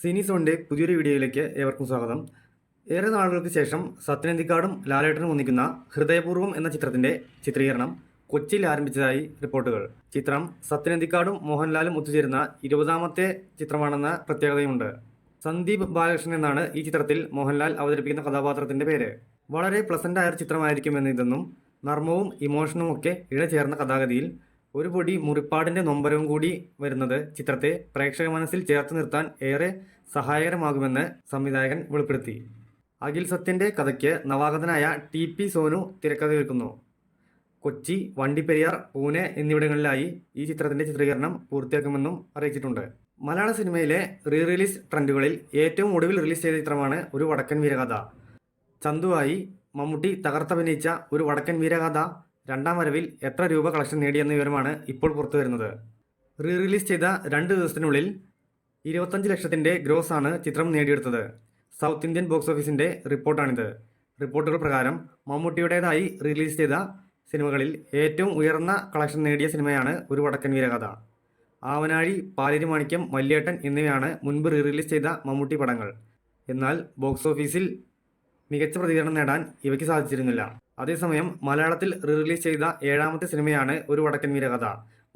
സിനി സോണിന്റെ പുതിയൊരു വീഡിയോയിലേക്ക് ഏവർക്കും സ്വാഗതം. ഏറെ നാളുകൾക്ക് ശേഷം സത്യനന്ദിക്കാടും ലാലേട്ടനും ഒന്നിക്കുന്ന ഹൃദയപൂർവം എന്ന ചിത്രത്തിന്റെ ചിത്രീകരണം കൊച്ചിയിൽ ആരംഭിച്ചതായി റിപ്പോർട്ടുകൾ. ചിത്രം സത്യനന്ദിക്കാടും മോഹൻലാലും ഒത്തുചേരുന്ന ഇരുപതാമത്തെ ചിത്രമാണെന്ന പ്രത്യേകതയുണ്ട് സന്ദീപ് ബാലകൃഷ്ണൻ എന്നാണ് ഈ ചിത്രത്തിൽ മോഹൻലാൽ അവതരിപ്പിക്കുന്ന കഥാപാത്രത്തിന്റെ പേര്. വളരെ പ്ലസന്റായ ഒരു ചിത്രമായിരിക്കുമെന്ന് ഇതെന്നും നർമ്മവും ഇമോഷനും ഒക്കെ ഇഴചേർന്ന കഥാഗതിയിൽ ഒരു പൊടി മുറിപ്പാടിന്റെ നൊമ്പരവും കൂടി വരുന്നത് ചിത്രത്തെ പ്രേക്ഷക മനസ്സിൽ ചേർത്ത് നിർത്താൻ ഏറെ സഹായകരമാകുമെന്ന് സംവിധായകൻ വെളിപ്പെടുത്തി. അഖിൽ സത്യന്റെ കഥയ്ക്ക് നവാഗതനായ ടി പി സോനു തിരക്കഥ കേൾക്കുന്നു. കൊച്ചി വണ്ടിപ്പെരിയാർ പൂനെ എന്നിവിടങ്ങളിലായി ഈ ചിത്രത്തിന്റെ ചിത്രീകരണം പൂർത്തിയാക്കുമെന്നും അറിയിച്ചിട്ടുണ്ട്. മലയാള സിനിമയിലെ റീ റിലീസ് ട്രെൻഡുകളിൽ ഏറ്റവും ഒടുവിൽ റിലീസ് ചെയ്ത ചിത്രമാണ് ഒരു വടക്കൻ വീരകഥ ചന്തുവായി മമ്മൂട്ടി തകർത്തഭിനയിച്ച ഒരു വടക്കൻ വീരകഥ രണ്ടാം വരവിൽ എത്ര രൂപ കളക്ഷൻ നേടിയെന്ന വിവരമാണ് ഇപ്പോൾ പുറത്തു വരുന്നത്. റീ റിലീസ് ചെയ്ത രണ്ട് ദിവസത്തിനുള്ളിൽ ഇരുപത്തഞ്ച് ലക്ഷത്തിന്റെ ഗ്രോസ് ആണ് ചിത്രം നേടിയെടുത്തത്. സൗത്ത് ഇന്ത്യൻ ബോക്സ് ഓഫീസിന്റെ റിപ്പോർട്ടാണിത്. റിപ്പോർട്ടുകൾ പ്രകാരം മമ്മൂട്ടിയുടേതായി റിലീസ് ചെയ്ത സിനിമകളിൽ ഏറ്റവും ഉയർന്ന കളക്ഷൻ നേടിയ സിനിമയാണ് ഒരു വടക്കൻ വീരകഥ. ആവനാഴി പാലേരി മാണിക്യം മല്യേട്ടൻ എന്നിവയാണ് മുൻപ് റീ റിലീസ് ചെയ്ത മമ്മൂട്ടി പടങ്ങൾ. എന്നാൽ ബോക്സ് ഓഫീസിൽ മികച്ച പ്രതികരണം നേടാൻ ഇവയ്ക്ക് സാധിച്ചിരുന്നില്ല. അതേസമയം മലയാളത്തിൽ റീറിലീസ് ചെയ്ത ഏഴാമത്തെ സിനിമയാണ് ഒരു വടക്കൻ വീരകഥ.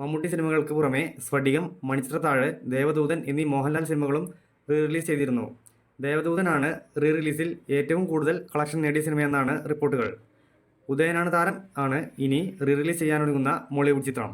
മമ്മൂട്ടി സിനിമകൾക്ക് പുറമെ സ്ഫടികം മണിച്ചിത്രത്താഴ് ദേവദൂതൻ എന്നീ മോഹൻലാൽ സിനിമകളും റീറിലീസ് ചെയ്തിരുന്നു. ദേവദൂതനാണ് റീറിലീസിൽ ഏറ്റവും കൂടുതൽ കളക്ഷൻ നേടിയ സിനിമയെന്നാണ് റിപ്പോർട്ടുകൾ. ഉദയനാണ് താരം ആണ് ഇനി റീറിലീസ് ചെയ്യാനൊരുങ്ങുന്ന മോളിവുഡ് ചിത്രം.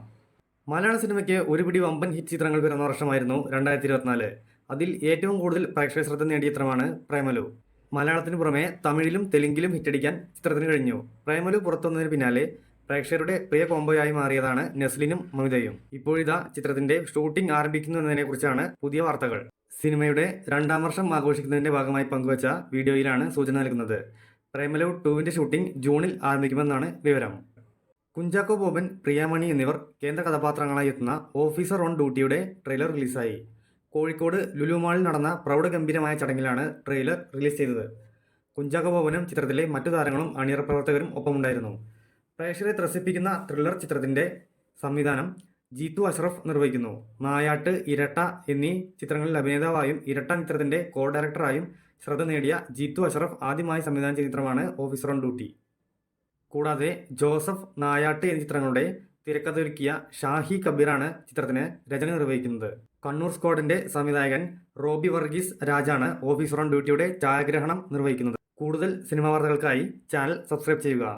മലയാള സിനിമയ്ക്ക് ഒരു പിടി വമ്പൻ ഹിറ്റ് ചിത്രങ്ങൾ പിറന്ന വർഷമായിരുന്നു രണ്ടായിരത്തി ഇരുപത്തിനാല്. അതിൽ ഏറ്റവും കൂടുതൽ പ്രേക്ഷക ശ്രദ്ധ നേടിയ ചിത്രമാണ് പ്രേമലു. മലയാളത്തിന് പുറമെ തമിഴിലും തെലുങ്കിലും ഹിറ്റടിക്കാൻ ചിത്രത്തിന് കഴിഞ്ഞു. പ്രേമലു പുറത്തുവന്നതിന് പിന്നാലെ പ്രേക്ഷകരുടെ പ്രിയ കോംബോയായി മാറിയതാണ് നെസ്ലിനും മമിതയും. ഇപ്പോഴിതാ ചിത്രത്തിന്റെ ഷൂട്ടിംഗ് ആരംഭിക്കുന്നു എന്നതിനെക്കുറിച്ചാണ് പുതിയ വാർത്തകൾ. സിനിമയുടെ രണ്ടാം വർഷം ആഘോഷിക്കുന്നതിന്റെ ഭാഗമായി പങ്കുവച്ച വീഡിയോയിലാണ് സൂചന നൽകുന്നത്. പ്രേമലു ടൂവിന്റെ ഷൂട്ടിംഗ് ജൂണിൽ ആരംഭിക്കുമെന്നാണ് വിവരം. കുഞ്ചാക്കോ ബോബൻ പ്രിയാമണി എന്നിവർ കേന്ദ്ര കഥാപാത്രങ്ങളായി എത്തുന്ന ഓഫീസർ ഓൺ ഡ്യൂട്ടിയുടെ ട്രെയിലർ റിലീസായി. കോഴിക്കോട് ലുലു മാളിൽ നടന്ന പ്രൗഢഗംഭീരമായ ചടങ്ങിലാണ് ട്രെയിലർ റിലീസ് ചെയ്തത്. കുഞ്ചാക്കോ ചിത്രത്തിലെ മറ്റു താരങ്ങളും അണിയറ പ്രവർത്തകരും ഒപ്പമുണ്ടായിരുന്നു. പ്രേക്ഷകരെ ത്രസിപ്പിക്കുന്ന ത്രില്ലർ ചിത്രത്തിന്റെ സംവിധാനം ജീത്തു അഷ്റഫ് നിർവഹിക്കുന്നു. നായാട്ട് ഇരട്ട എന്നീ ചിത്രങ്ങളിൽ അഭിനേതാവായും ഇരട്ട ചിത്രത്തിന്റെ കോ ഡയറക്ടറായും ശ്രദ്ധ നേടിയ ജീത്തു അഷ്റഫ് ആദ്യമായി സംവിധാനം ചെയ്ത ചിത്രമാണ് ഓഫീസർ ഓൺ ഡ്യൂട്ടി കൂടാതെ ജോസഫ് നായാട്ട് എന്നീ ചിത്രങ്ങളുടെ തിരക്കഥയൊരുക്കിയ ഷാഹി കബീറാണ് ചിത്രത്തിന് രചന നിർവഹിക്കുന്നത്. കണ്ണൂർ സ്ക്വാഡിന്റെ സംവിധായകൻ റോബി വർഗീസ് രാജാണ് ഓഫീസർ ഓൺ ഡ്യൂട്ടിയുടെ ഛായാഗ്രഹണം നിർവഹിക്കുന്നത്. കൂടുതൽ സിനിമാ വാർത്തകൾക്കായി ചാനൽ സബ്സ്ക്രൈബ് ചെയ്യുക.